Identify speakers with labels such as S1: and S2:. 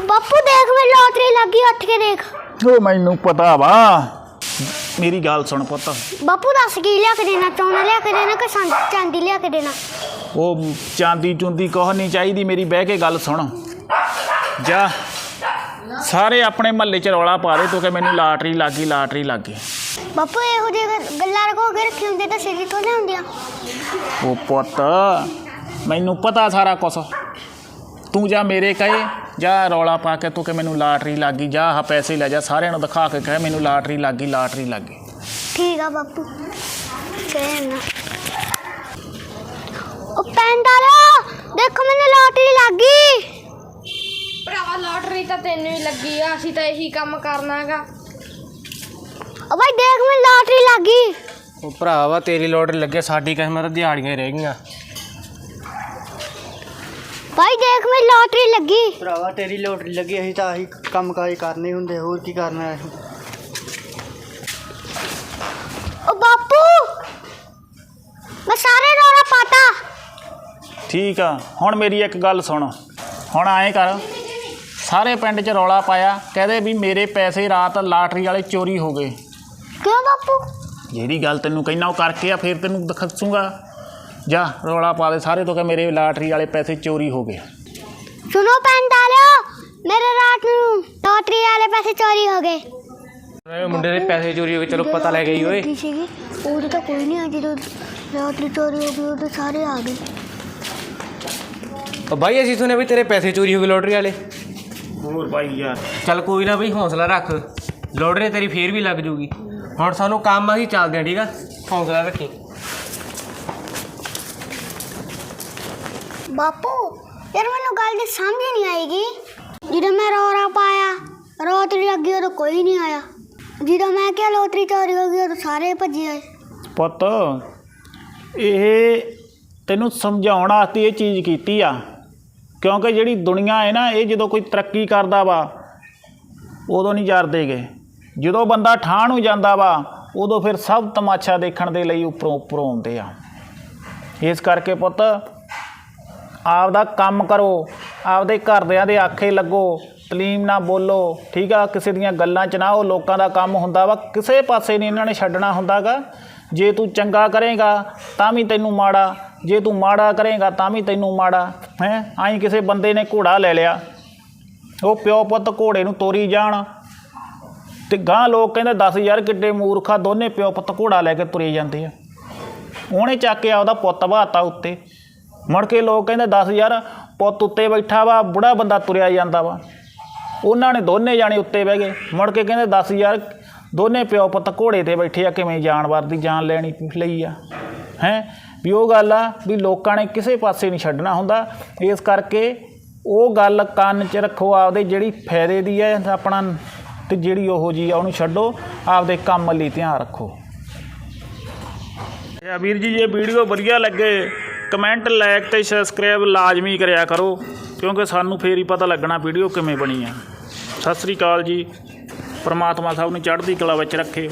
S1: ਬੈਠ ਕੇ ਦੇਖ।
S2: ਉਹ ਮੈਨੂੰ ਪਤਾ ਵਾ। ਮੇਰੀ ਗੱਲ ਸੁਣ ਪੁੱਤ।
S1: ਬਾਪੂ ਦੱਸ ਕੀ ਲਿਆ ਕੇ ਦੇਣਾ ਚੌਣਾ ਲਿਆ ਕੇ ਦੇਣਾ ਕਿ ਚਾਂਦੀ ਲਿਆ ਕੇ ਦੇਣਾ?
S2: ਉਹ ਚਾਂਦੀ ਚੁੰਦੀ ਕੁਛ ਨਹੀਂ ਚਾਹੀਦੀ ਮੇਰੀ ਬਹਿ ਕੇ ਗੱਲ ਸੁਣ। ਜਾ ਸਾਰੇ ਆਪਣੇ ਮਹੱਲੇ 'ਚ ਰੌਲਾ ਪਾ ਦੇ ਤੂੰ ਕਿ ਮੈਨੂੰ ਲਾਟਰੀ ਲੱਗੀ ਲਾਟਰੀ ਲੱਗੀ।
S1: ਬਾਪੂ ਇਹੋ ਜਿਹੇ ਗ- ਗੱਲਾਂ ਰਖੋ ਕੇ ਰੱਖੀ ਹੁੰਦੇ ਤਾਂ ਸਿੱਧੀ ਤੋਂ ਲਿਆਉਂਦੀਆਂ?
S2: ਉਹ ਪੁੱਤ ਮੈਨੂੰ ਪਤਾ ਸਾਰਾ ਕੁਛ। ਤੂੰ ਜਾ ਮੇਰੇ ਕਹੇ ਜਾ ਰੌਲਾ ਪਾ ਕੇ ਤੂੰ ਕਿ ਮੈਨੂੰ ਲਾਟਰੀ ਲੱਗੀ ਜਾ ਆਹ ਪੈਸੇ ਲੈ ਜਾ ਸਾਰਿਆਂ ਨੂੰ ਦਿਖਾ ਕੇ ਕਹੇ ਮੈਨੂੰ ਲਾਟਰੀ ਲੱਗੀ ਲਾਟਰੀ ਲੱਗੀ।
S1: ਠੀਕ ਆ ਬਾਪੂ। ਕਹਿਣਾ ਉਹ ਪੈਂਡਾਲਾ ਦੇਖੋ ਮੈਨੂੰ ਲੋਟਰੀ ਲੱਗ। ਗਈ
S3: ਭਰਾਵਾ ਲੋਟਰੀ ਤਾਂ ਤੈਨੂੰ ਹੀ ਲੱਗੀ ਆ ਅਸੀਂ ਤਾਂ ਇਹੀ ਕੰਮ ਕਰਨਾਗਾ
S1: ਉਹ ਭਾਈ ਦੇਖ ਮੈਨੂੰ ਲੋਟਰੀ ਲੱਗ। ਗਈ
S4: ਉਹ ਭਰਾਵਾ ਤੇਰੀ ਲੋਟਰੀ ਲੱਗੇ ਸਾਡੀ ਕਿਸਮਤ ਦਿਹਾੜੀਆਂ ਹੀ ਰਹਿ ਗਈਆਂ।
S1: ਭਾਈ ਦੇਖ ਮੈਨੂੰ ਲੋਟਰੀ ਲੱਗੀ।
S5: ਭਰਾਵਾ ਤੇਰੀ ਲੋਟਰੀ ਲੱਗੀ ਅਸੀਂ ਤਾਂ ਆਹੀ ਕੰਮ ਕਾਜ ਕਰਨੇ ਹੁੰਦੇ ਹੋਰ ਕੀ ਕਰਨਾ ਅਸੀਂ
S1: ਉਹ ਬਾਪੂ ਮੈਂ ਸਾਰੇ ਰੌਲਾ ਪਾਤਾ।
S2: ਠੀਕ ਆ ਹੁਣ ਮੇਰੀ ਇੱਕ ਗੱਲ ਸੁਣ। ਹੁਣ ਆਏ ਕਰ ਸਾਰੇ ਪਿੰਡ 'ਚ ਰੌਲਾ ਪਾਇਆ ਕਹਦੇ ਵੀ ਮੇਰੇ ਪੈਸੇ ਰਾਤ ਲਾਟਰੀ ਵਾਲੇ ਚੋਰੀ ਹੋ ਗਏ।
S1: ਕਿਉਂ ਬਾਪੂ?
S2: ਜਿਹੜੀ ਗੱਲ ਤੈਨੂੰ ਕਹਿਣਾ ਉਹ ਕਰਕੇ ਆ ਫਿਰ ਤੈਨੂੰ ਦਿਖਾਸੂਗਾ ਜਾ ਰੌਲਾ ਪਾ ਦੇ ਸਾਰੇ ਤੋਂ ਕਿ ਮੇਰੇ ਲਾਟਰੀ ਵਾਲੇ ਪੈਸੇ ਚੋਰੀ ਹੋ ਗਏ।
S1: ਸੁਣੋ ਪੈਂਡਾਲਿਓ ਮੇਰੇ ਰਾਤ ਨੂੰ ਲੋਟਰੀ ਵਾਲੇ ਪੈਸੇ ਚੋਰੀ ਹੋ ਗਏ।
S4: ਇਹ ਮੁੰਡੇ ਦੇ ਪੈਸੇ ਚੋਰੀ ਹੋ ਗਏ ਚਲੋ ਪਤਾ ਲੈ ਗਈ ਓਏ।
S1: ਕੀ ਸੀਗੀ ਉਦੋਂ ਤਾਂ ਕੋਈ ਨਹੀਂ ਆ ਜਦੋਂ ਲੋਟਰੀ ਚੋਰੀ ਹੋ ਗਈ ਉਦੋਂ ਸਾਰੇ ਆ ਗਏ।
S4: ਉਹ ਬਾਈ ਅਸੀਂ ਸੁਣਿਆ ਵੀ ਤੇਰੇ ਪੈਸੇ ਚੋਰੀ ਹੋ ਗਏ ਲੋਟਰੀ ਵਾਲੇ।
S2: ਹੋਰ ਭਾਈ ਯਾਰ।
S4: ਚੱਲ ਕੋਈ ਨਾ ਬਈ ਹੌਸਲਾ ਰੱਖ। ਲੋਟਰੀ ਤੇਰੀ ਫੇਰ ਵੀ ਲੱਗ ਜੂਗੀ। ਹੁਣ ਸਾਨੂੰ ਕੰਮ ਆ ਅਸੀਂ ਚੱਲਦੇ ਹਾਂ ਠੀਕ ਆ? ਹੌਸਲਾ ਰੱਖੀ।
S1: ਬਾਪੂ, ਯਾਰ ਮੈਨੂੰ ਗੱਲ ਦੀ ਸਮਝ ਨਹੀਂ ਆਏਗੀ। ਜਦੋਂ ਮੈਂ ਰੋਰਾ ਪਾਇਆ, ਰੋਤਰੀ ਲੱਗੀ ਉਦੋਂ ਕੋਈ ਨਹੀਂ ਆਇਆ। ਜਦੋਂ ਮੈਂ ਕਿਹਾ ਲੋਟਰੀ ਚੋਰੀ ਹੋ ਗਈ, ਉਦੋਂ ਸਾਰੇ ਭੱਜੇ ਆਏ।
S2: ਪੁੱਤ, ਇਹ ਤੈਨੂੰ ਸਮਝਾਉਣ ਵਾਸਤੇ ਇਹ ਚੀਜ਼ ਕੀਤੀ ਆ। ਕਿਉਂਕਿ ਜਿਹੜੀ ਦੁਨੀਆ ਹੈ ਨਾ, ਇਹ ਜਦੋਂ ਕੋਈ ਤਰੱਕੀ ਕਰਦਾ ਵਾ, ਉਦੋਂ ਨਹੀਂ ਜਰਦੇਗੇ ਜਦੋਂ ਬੰਦਾ ਠਾਹ ਨੂੰ ਜਾਂਦਾ ਵਾ, ਉਦੋਂ ਫਿਰ ਸਭ ਤਮਾਸ਼ਾ ਦੇਖਣ ਦੇ ਲਈ ਉੱਪਰੋਂ ਉੱਪਰੋਂ ਆਉਂਦੇ ਆ। ਇਸ ਕਰਕੇ ਪੁੱਤ ਆਪਦਾ ਕੰਮ ਕਰੋ, ਆਪਦੇ ਘਰਦਿਆਂ ਦੇ ਆਖੇ ਲੱਗੋ, ਤਲੀਮ ਨਾ ਬੋਲੋ, ਠੀਕ ਆ, ਕਿਸੇ ਦੀਆਂ ਗੱਲਾਂ 'ਚ ਨਾ ਉਹ ਲੋਕਾਂ ਦਾ ਕੰਮ ਹੁੰਦਾ ਵਾ, ਕਿਸੇ ਪਾਸੇ ਨਹੀਂ ਇਹਨਾਂ ਨੇ ਛੱਡਣਾ ਹੁੰਦਾਗਾ। ਜੇ ਤੂੰ ਚੰਗਾ ਕਰੇਗਾ, ਤਾਂ ਵੀ ਤੈਨੂੰ ਮਾੜਾ। ਜੇ ਤੂੰ ਮਾੜਾ ਕਰੇਗਾ, ਤਾਂ ਵੀ ਤੈਨੂੰ ਮਾੜਾ, ਹੈ? ਆਈ ਕਿਸੇ ਬੰਦੇ ਨੇ ਘੋੜਾ ਲੈ ਲਿਆ। ਉਹ ਪਿਓ ਪੁੱਤ ਘੋੜੇ ਨੂੰ ਤੋਰੀ ਜਾਣ। ਤੇ ਗਾਂ ਲੋਕ ਕਹਿੰਦੇ 10000 ਕਿੱਡੇ ਮੂਰਖਾ ਦੋਨੇ ਪਿਓ ਪੁੱਤ ਘੋੜਾ ਲੈ ਕੇ ਤੁਰੇ ਜਾਂਦੇ ਆ। ਉਹਨੇ ਚੱਕ ਕੇ ਆਪਦਾ ਪੁੱਤ ਬਾਤਾ ਉੱਤੇ। ਮੁੜ ਕੇ ਲੋਕ ਕਹਿੰਦੇ 10000 ਪੁੱਤ ਉੱਤੇ ਬੈਠਾ ਵਾ, ਬੁੜਾ ਬੰਦਾ ਤੁਰਿਆ ਜਾਂਦਾ ਵਾ। ਉਹਨਾਂ ਨੇ ਦੋਨੇ ਜਾਣੇ ਉੱਤੇ ਬਹਿ ਗਏ। ਮੁੜ ਕੇ ਕਹਿੰਦੇ 10000 ਦੋਨੇ ਪਿਓ ਪੁੱਤ ਘੋੜੇ ਤੇ ਬੈਠੇ ਆ, ਕਿਵੇਂ ਜਾਨਵਰ ਦੀ ਜਾਨ ਲੈਣੀ ਲਈ ਆ। ਹੈ? ਵੀ ਉਹ ਗੱਲ ਆ ਵੀ ਲੋਕਾਂ ਨੇ ਕਿਸੇ ਪਾਸੇ ਨਹੀਂ ਛੱਡਣਾ ਹੁੰਦਾ। ਇਸ ਕਰਕੇ ਉਹ ਗੱਲ ਕੰਨ 'ਚ ਰੱਖੋ, ਆਪਦੇ ਜਿਹੜੀ ਫਾਇਦੇ ਦੀ ਹੈ ਆਪਣਾ ਤੇ ਜਿਹੜੀ ਉਹੋ ਜੀ ਆ, ਉਹਨੂੰ ਛੱਡੋ। ਆਪਦੇ ਕੰਮ ਲਈ ਧਿਆਨ ਰੱਖੋ। ਇਹ ਵੀਰ ਜੀ, ਇਹ ਵੀਡੀਓ ਵਧੀਆ ਲੱਗੇ। ਕਮੈਂਟ ਲਾਇਕ ਤੇ ਸਬਸਕ੍ਰਾਈਬ ਲਾਜ਼ਮੀ ਕਰਿਆ ਕਰੋ, ਕਿਉਂਕਿ ਸਾਨੂੰ ਫੇਰ ਹੀ ਪਤਾ ਲੱਗਣਾ ਵੀਡੀਓ ਕਿਵੇਂ ਬਣੀ ਆ। ਸਤਿ ਸ੍ਰੀ ਅਕਾਲ ਜੀ। ਪਰਮਾਤਮਾ ਸਾਹਿਬ ਨੂੰ ਚੜ੍ਹਦੀ ਕਲਾ ਵਿੱਚ ਰੱਖੇ।